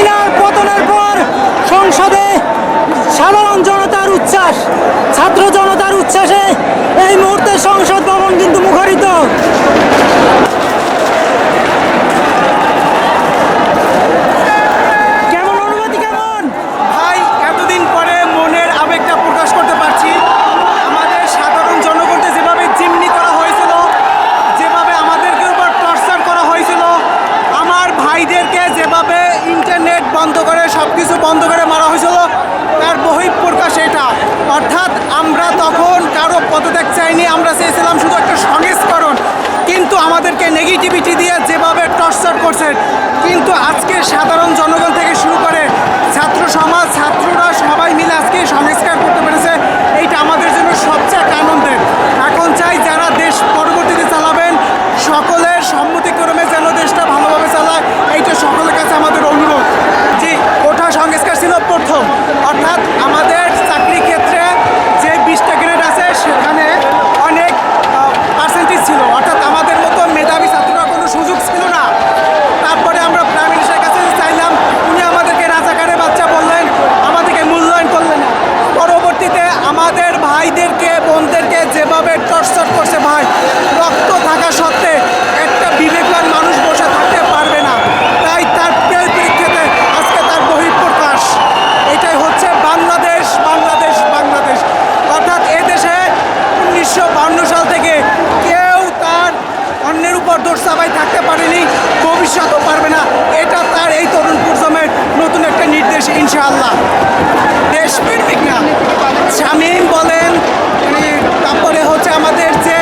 হাসিনার পতনের পর সংসদে সাধারণ জনতার উচ্ছ্বাস ছাত্র জনতার উচ্ছ্বাসে এই মুহূর্তে সংসদ ভবন কিন্তু মুখরিত কেমন অনুভূতি কেমন ভাই এতদিন পরে মনের আবেগটা প্রকাশ করতে পারছি আমাদের সাধারণ জনগণকে যেভাবে জিম্মি করা হয়েছিল যেভাবে আমাদেরকে উপর টর্চার করা হয়েছিল আমার ভাইদেরকে যেভাবে ইন্টারনেট বন্ধ করে সব কিছু বন্ধ করে মারা হয়েছিল। তার বহিঃপ্রকাশ এটা। অর্থাৎ আমরা তখন কারও পদত্যাগ চাইনি, আমরা চেয়েছিলাম শুধু একটা সংস্করণ। কিন্তু আমাদেরকে নেগেটিভিটি দিয়ে যেভাবে টর্চার করছেন, কিন্তু আজকে সাধারণ জনগণ থেকে দোষ চাপাই থাকতে পারেনি, ভবিষ্যতেও পারবে না। এটা তার এই তরুণ প্রজন্মের নতুন একটা নির্দেশ, ইনশাআল্লাহ। দেশপ্রেমিক না শামীম বলেন তারপরে হচ্ছে আমাদের যে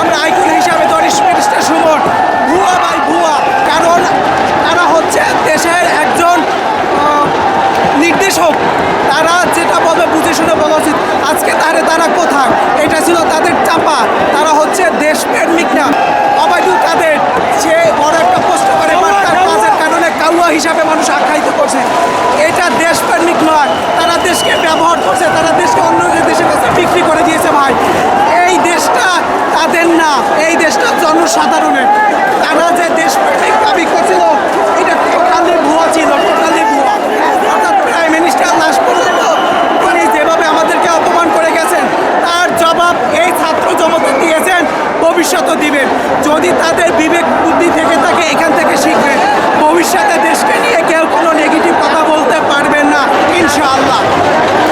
আমরা আইকন হিসাবে ধরি, স্পেরিস্টার সুমন, ভুয়া বাই ভুয়া, কারণ তারা হচ্ছে দেশের একজন নির্দেশক। তারা যেটা বলবে, বুঝে শুনে বলা উচিত। আজকে তারে তারা কোথায় এটা ছিল তাদের চাপা তারা হচ্ছে দেশপ্রেমিক না অবায়দুল কাদের সে বড় একটা পোস্ট করে বাট তার কাজের কারণে কাউয়া হিসাবে মানুষ আখ্যায়িত করছে এটা দেশপ্রেমিক নয় তারা দেশকে ব্যবহার করছে তারা দেশকে অন্য দেশের কাছে বিক্রি করে দিয়েছে ভাই এই দেশটা তাদের না, এই দেশটা জনসাধারণের। তারা যে দেশ দাবি করছিল, এটা টোটালি ভুয়া ছিল, টোটালি ভুয়া। অর্থাৎ প্রাইম মিনিস্টার লাশ পর্যন্ত উনি যেভাবে আমাদেরকে অপমান করে গেছেন, তার জবাব এই ছাত্র জমতে দিয়েছেন ভবিষ্যতও দিবেন। যদি তাদের বিবেক